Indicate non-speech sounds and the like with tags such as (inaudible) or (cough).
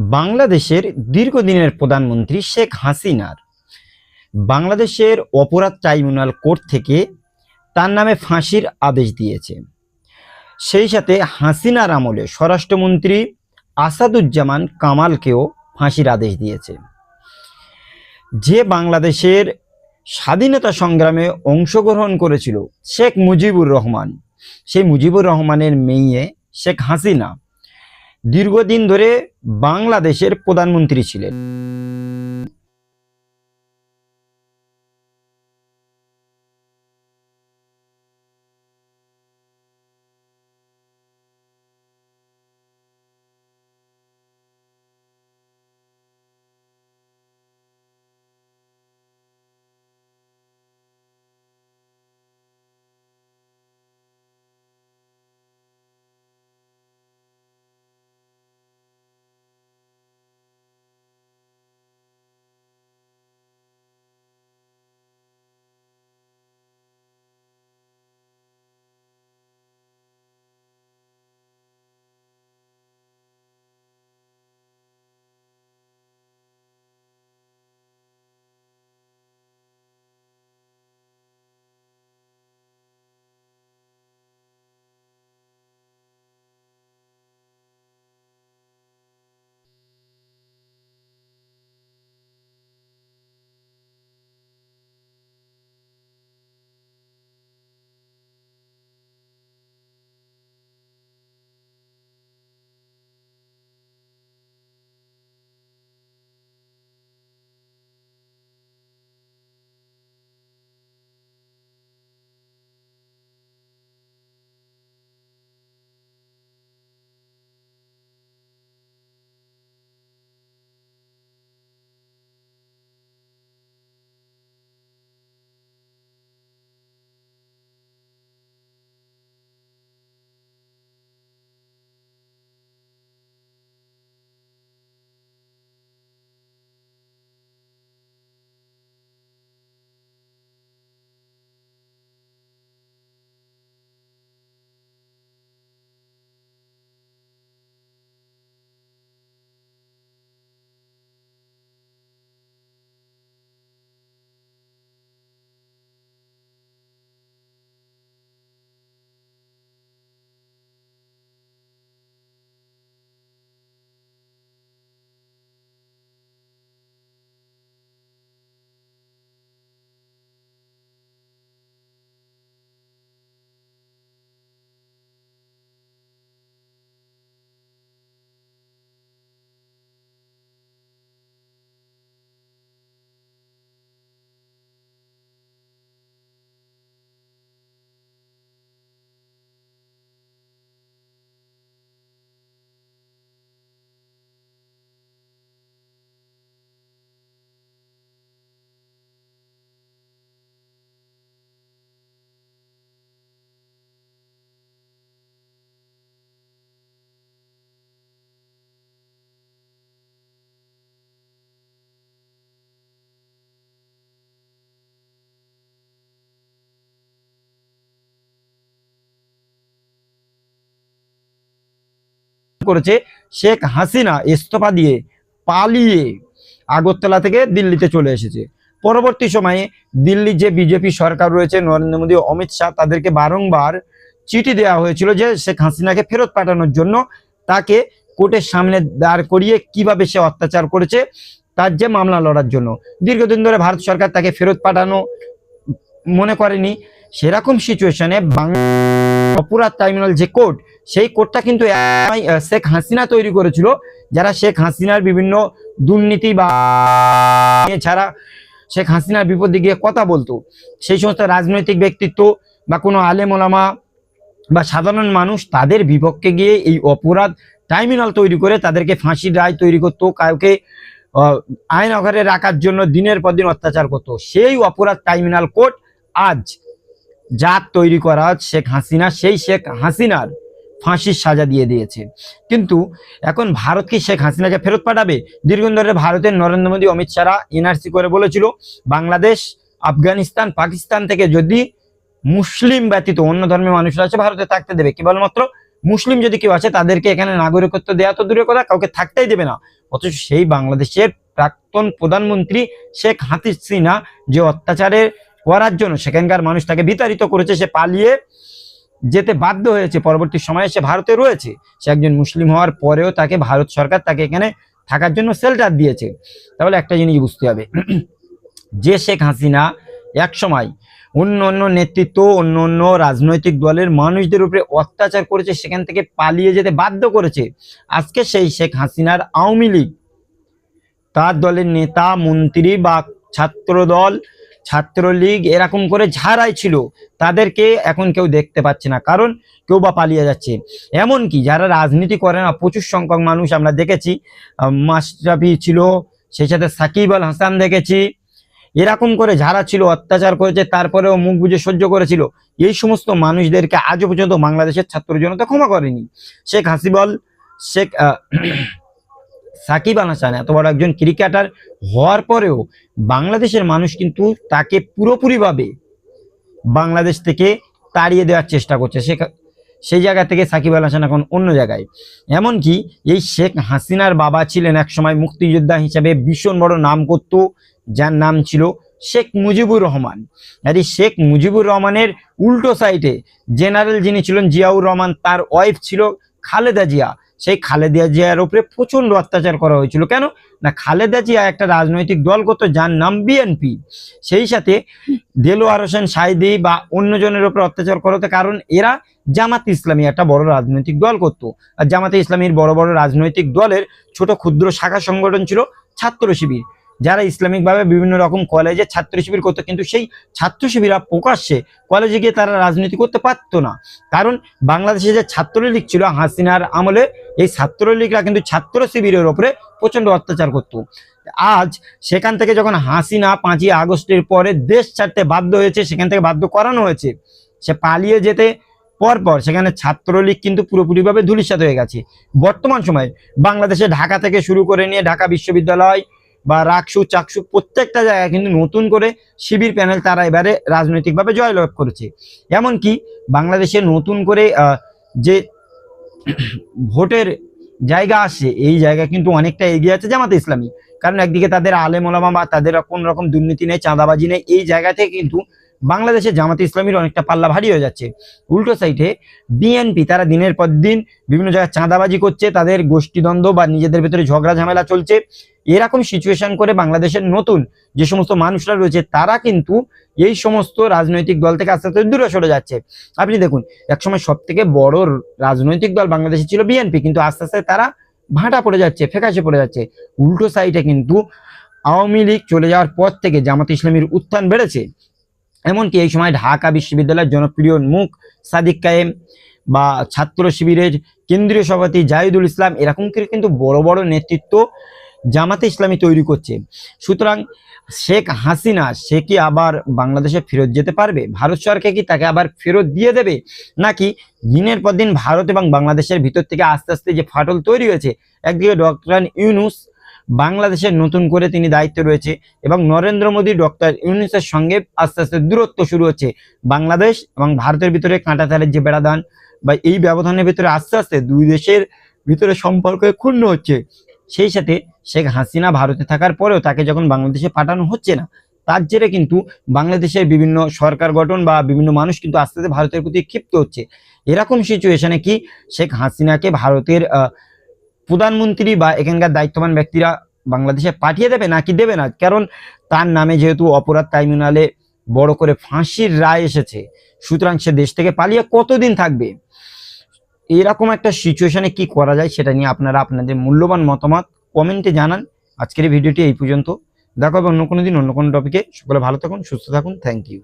বাংলাদেশের দীর্ঘদিনের প্রধানমন্ত্রী শেখ হাসিনার। বাংলাদেশের অপরাধ ট্রাইব্যুনাল কোর্ট থেকে তার নামে ফাঁসির আদেশ দিয়েছে। সেই সাথে হাসিনার আমলে স্বরাষ্ট্রমন্ত্রী আসাদুজ্জামান কামালকেও ফাঁসির আদেশ দিয়েছে। যে বাংলাদেশের স্বাধীনতা সংগ্রামে অংশগ্রহণ করেছিল শেখ মুজিবুর রহমান, সেই মুজিবুর রহমানের মেয়ে শেখ হাসিনা দীর্ঘদিন ধরে বাংলাদেশের প্রধানমন্ত্রী ছিলেন। করেছে শেখ হাসিনা ইস্তফা দিয়ে পালিয়ে আগরতলা থেকে দিল্লিতে চলে এসেছে। পরবর্তী সময়ে দিল্লি যে বিজেপি সরকার রয়েছে, নরেন্দ্র মোদী অমিত শাহ, তাদেরকে বারংবার চিঠি দেওয়া হয়েছিল যে শেখ হাসিনাকে ফেরত পাঠানোর জন্য তাকে কোর্টের সামনে দাঁড় করিয়ে কীভাবে সে অত্যাচার করেছে, তার যে মামলা লড়ার জন্য। দীর্ঘদিন ধরে ভারত সরকার তাকে ফেরত পাঠানো মনে করেনি। সেরকম সিচুয়েশনে বাংলা অপরাধ ট্রাইব্যুনাল যে কোর্ট সেই কোর্টটা কিন্তু শেখ হাসিনা তৈরি করেছিল, যারা শেখ হাসিনার বিভিন্ন দুর্নীতি বা এছাড়া শেখ হাসিনার বিপদে গিয়ে কথা বলতো। সেই সমস্ত রাজনৈতিক ব্যক্তিত্ব বা কোনো আলেম ওলামা বা সাধারণ মানুষ, তাদের বিপক্ষে গিয়ে এই অপরাধ ট্রাইব্যুনাল তৈরি করে তাদেরকে ফাঁসির রায় তৈরি করতো, কাউকে আইন অঘরে রাখার জন্য দিনের পর দিন অত্যাচার করতো। সেই অপরাধ ট্রাইব্যুনাল কোর্ট আজ জাত তৈরি করা শেখ হাসিনা, সেই শেখ হাসিনার ফাঁসির সাজা দিয়ে দিয়েছে। কিন্তু এখন ভারত কি শেখ হাসিনাকে ফেরত পাঠাবে? দীর্ঘদিন ধরে ভারতের নরেন্দ্র মোদী, অমিত শাহরা এনআরসি করে বলেছিল, বাংলাদেশ, আফগানিস্তান, পাকিস্তান থেকে যদি মুসলিম ব্যতীত অন্য ধর্মের মানুষরা আছে, ভারতে থাকতে দেবে। কেবলমাত্র মুসলিম যদি কেউ আছে, তাদেরকে এখানে নাগরিকত্ব দেওয়া তো দূরের কথা, কাউকে থাকতেই দেবে না। অথচ সেই বাংলাদেশের প্রাক্তন প্রধানমন্ত্রী শেখ হাসিনা যে অত্যাচারের করার জন্য সেখানকার মানুষ তাকে বিতাড়িত করেছে, সে পালিয়ে যেতে বাধ্য হয়েছে। পরবর্তী সময়ে সে ভারতে রয়েছে। সে একজন মুসলিম হওয়ার পরেও তাকে ভারত সরকার তাকে এখানে থাকার জন্য শেল্টার দিয়েছে। তাহলে একটা জিনিস বুঝতে হবে। (clears throat) যে শেখ হাসিনা এক সময় অন্য অন্য নেতৃত্ব, অন্য অন্য রাজনৈতিক দলের মানুষদের উপরে অত্যাচার করেছে, সেখান থেকে পালিয়ে যেতে বাধ্য করেছে। আজকে সেই শেখ হাসিনার আওয়ামী লীগ, তার দলের নেতা, মন্ত্রী বা ছাত্র দল ছাত্রলীগ এরকম করে যারাই ছিল, তাদেরকে এখন কেউ দেখতে পাচ্ছে না, কারণ কেউ বা পালিয়ে যাচ্ছে। এমনকি যারা রাজনীতি করে না, প্রচুর সংখ্যক মানুষ আমরা দেখেছি মাশরাফি ছিল, সেই সাথে সাকিব আল হাসান দেখেছি, এরকম করে যারা ছিল, অত্যাচার করেছে, তারপরেও মুখ বুঝে সহ্য করেছিল। এই সমস্ত মানুষদেরকে আজও পর্যন্ত বাংলাদেশের ছাত্র জনতা ক্ষমা করেনি। শেখ হাসিবল, শেখ সাকিব আল হাসান, এত বড় একজন ক্রিকেটার হওয়ার পরেও বাংলাদেশের মানুষ কিন্তু তাকে পুরোপুরিভাবে বাংলাদেশ থেকে তাড়িয়ে দেওয়ার চেষ্টা করছে। সে সেই জায়গা থেকে সাকিব আল হাসান এখন অন্য জায়গায়। এমনকি এই শেখ হাসিনার বাবা ছিলেন একসময় মুক্তিযোদ্ধা হিসেবে ভীষণ বড় নাম করত যার নাম ছিল শেখ মুজিবুর রহমান। আর এই শেখ মুজিবুর রহমানের উল্টো সাইডে জেনারেল যিনি ছিলেন জিয়াউর রহমান, তার ওয়াইফ ছিল খালেদা জিয়া। সেই খালেদা জিয়ার উপরে প্রচণ্ড অত্যাচার করা হয়েছিল। কেন? না, খালেদা জিয়া একটা রাজনৈতিক দল করতো যার নাম বিএনপি সেই সাথে দেলোয়ার হোসেন সাইদি বা অন্যজনের উপরে অত্যাচার করাতে কারণ এরা জামাত ইসলামী একটা বড় রাজনৈতিক দল করতো। আর জামাতে ইসলামীর বড় বড় রাজনৈতিক দলের ছোট ক্ষুদ্র শাখা সংগঠন ছিল ছাত্র শিবির। যারা ইসলামিকভাবে বিভিন্ন রকম কলেজে ছাত্র শিবির করতো, কিন্তু সেই ছাত্র শিবিরা প্রকাশ্যে কলেজে গিয়ে তারা রাজনীতি করতে পারতো না। কারণ বাংলাদেশে যে ছাত্রলীগ ছিল, হাসিনার আমলে এই ছাত্রলীগরা কিন্তু ছাত্র শিবিরের ওপরে প্রচণ্ড অত্যাচার করতো। আজ সেখান থেকে যখন হাসিনা পাঁচই আগস্টের পরে দেশ ছাড়তে বাধ্য হয়েছে, সেখান থেকে বাধ্য করানো হয়েছে, সে পালিয়ে যেতে পরপর সেখানে ছাত্রলীগ কিন্তু পুরোপুরিভাবে ধূলিসাৎ হয়ে গেছে। বর্তমান সময়ে বাংলাদেশে ঢাকা থেকে শুরু করে নিয়ে ঢাকা বিশ্ববিদ্যালয় বা রাকসু, চাকসু প্রত্যেকটা জায়গায় কিন্তু নতুন করে শিবির প্যানেল তারা এবারে রাজনৈতিকভাবে জয়লাভ করেছে। এমনকি বাংলাদেশে নতুন করে যে ভোটের জায়গা আসে এই জায়গা কিন্তু অনেকটা এগিয়ে আছে জামাতে ইসলামী। কারণ একদিকে তাদের আলেম ওলামা বা তাদের কোন রকম দুর্নীতি নেই, চাঁদাবাজি নেই, এই জায়গা থেকে কিন্তু বাংলাদেশে জামাতে ইসলামীর অনেকটা পাল্লা ভারী হয়ে যাচ্ছে। উল্টো সাইডে বিএনপি তারা দিনের পর দিন বিভিন্ন জায়গায় চাঁদাবাজি করছে, তাদের গোষ্ঠীদ্বন্দ্ব বা নিজেদের ভেতরে ঝগড়া ঝামেলা চলছে। এরকম সিচুয়েশন করে বাংলাদেশের নতুন যে সমস্ত মানুষরা রয়েছে, তারা কিন্তু এই সমস্ত রাজনৈতিক দল থেকে আস্তে আস্তে দূরে সরে যাচ্ছে। আপনি দেখুন, একসময় সব থেকে বড় রাজনৈতিক দল বাংলাদেশে ছিল বিএনপি, কিন্তু আস্তে আস্তে তারা ভাঁটা পড়ে যাচ্ছে ফেকাশে পড়ে যাচ্ছে। উল্টো সাইডে কিন্তু আওয়ামী লীগ চলে যাওয়ার পর থেকে জামাত ইসলামীর উত্থান বেড়েছে। এমনকি এই সময় ঢাকা বিশ্ববিদ্যালয়ের জনপ্রিয় মুখ সাদিক কায়েম বা ছাত্র শিবিরের কেন্দ্রীয় সভাপতি জাহিদুল ইসলাম, এরকম কিন্তু বড় বড় নেতৃত্ব জামাতে ইসলামী তৈরি করছে। সুতরাং শেখ হাসিনা, সে কি আবার বাংলাদেশে ফেরত যেতে পারবে? ভারত সরকার কি তাকে আবার ফেরত দিয়ে দেবে? নাকি দিনের পর দিন ভারত এবং বাংলাদেশের ভিতর থেকে আস্তে আস্তে যে ফাটল তৈরি হয়েছে, একদিকে ডক্টর ইউনুস বাংলাদেশের নতুন করে তিনি দায়িত্ব রয়েছে এবং নরেন্দ্র মোদী ডক্টর ইউনুসের সঙ্গে আস্তে আস্তে দূরত্ব শুরু হচ্ছে। বাংলাদেশ এবং ভারতের ভিতরে কাঁটাতারের যে বেড়াদান বা এই ব্যবধানের ভিতরে আস্তে আস্তে দুই দেশের ভিতরে সম্পর্ক ক্ষুণ্ণ হচ্ছে। সেই সাথে শেখ হাসিনা ভারতে থাকার পরেও তাকে যখন বাংলাদেশে পাঠানো হচ্ছে না, তার জেরে কিন্তু বাংলাদেশের বিভিন্ন সরকার গঠন বা বিভিন্ন মানুষ কিন্তু আস্তে আস্তে ভারতের প্রতি ক্ষিপ্ত হচ্ছে। এরকম সিচুয়েশনে কি শেখ হাসিনাকে ভারতের প্রধানমন্ত্রী বা এখানকার দায়িত্ববান ব্যক্তিরা বাংলাদেশে পাঠিয়ে দেবে নাকি দেবে না? কারণ তার নামে যেহেতু অপরাধ ট্রাইব্যুনালে বড় করে ফাঁসির রায় এসেছে, সুতরাং সে দেশ থেকে পালিয়ে কতদিন থাকবে? এরকম একটা সিচুয়েশনে কি করা যায় সেটা নিয়ে আপনারা আপনাদের মূল্যবান মতামত কমেন্টে জানান। আজকের ভিডিওটি এই পর্যন্ত। দেখো হবে অন্য কোনো দিন, অন্য কোনো টপিকে সকলে ভালো থাকুন, সুস্থ থাকুন। Thank you